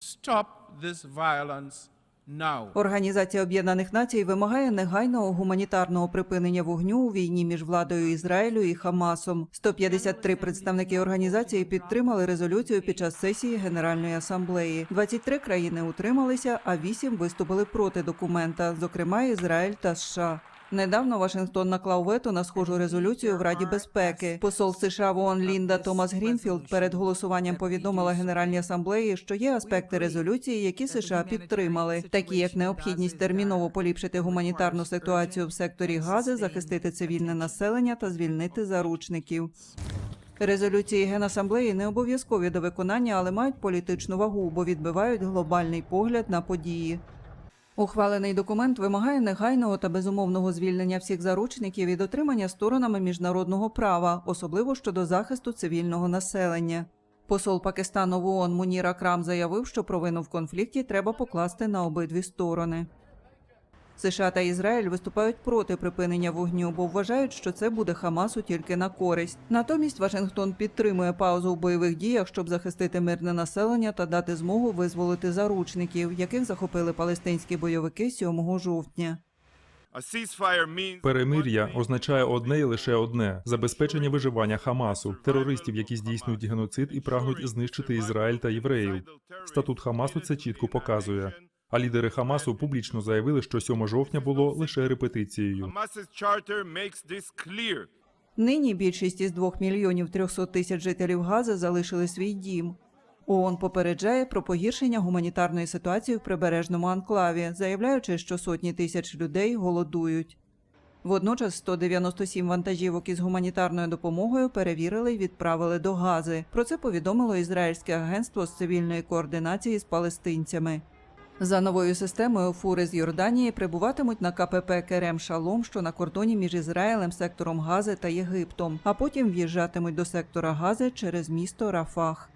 Stop this violence now. Організація Об'єднаних Націй вимагає негайного гуманітарного припинення вогню у війні між владою Ізраїлю і Хамасом. 153 представники організації підтримали резолюцію під час сесії Генеральної асамблеї. 23 країни утрималися, а 8 виступили проти документа, зокрема Ізраїль та США. Недавно Вашингтон наклав вето на схожу резолюцію в Раді безпеки. Посол США в ООН Лінда Томас Грінфілд перед голосуванням повідомила Генеральній асамблеї, що є аспекти резолюції, які США підтримали, такі як необхідність терміново поліпшити гуманітарну ситуацію в секторі Гази, захистити цивільне населення та звільнити заручників. Резолюції Генасамблеї не обов'язкові до виконання, але мають політичну вагу, бо відбивають глобальний погляд на події. Ухвалений документ вимагає негайного та безумовного звільнення всіх заручників і дотримання сторонами міжнародного права, особливо щодо захисту цивільного населення. Посол Пакистану в ООН Муніра Крам заявив, що провину в конфлікті треба покласти на обидві сторони. США та Ізраїль виступають проти припинення вогню, бо вважають, що це буде Хамасу тільки на користь. Натомість Вашингтон підтримує паузу в бойових діях, щоб захистити мирне населення та дати змогу визволити заручників, яких захопили палестинські бойовики 7 жовтня. Перемир'я означає одне і лише одне забезпечення виживання Хамасу, терористів, які здійснюють геноцид і прагнуть знищити Ізраїль та євреїв. Статут Хамасу це чітко показує. А лідери Хамасу публічно заявили, що 7 жовтня було лише репетицією. Нині більшість із 2 мільйонів 300 тисяч жителів Гази залишили свій дім. ООН попереджає про погіршення гуманітарної ситуації в прибережному анклаві, заявляючи, що сотні тисяч людей голодують. Водночас 197 вантажівок із гуманітарною допомогою перевірили і відправили до Гази. Про це повідомило Ізраїльське агентство з цивільної координації з палестинцями. За новою системою фури з Йорданії прибуватимуть на КПП Керем Шалом, що на кордоні між Ізраїлем, сектором Гази та Єгиптом, а потім в'їжджатимуть до сектора Гази через місто Рафах.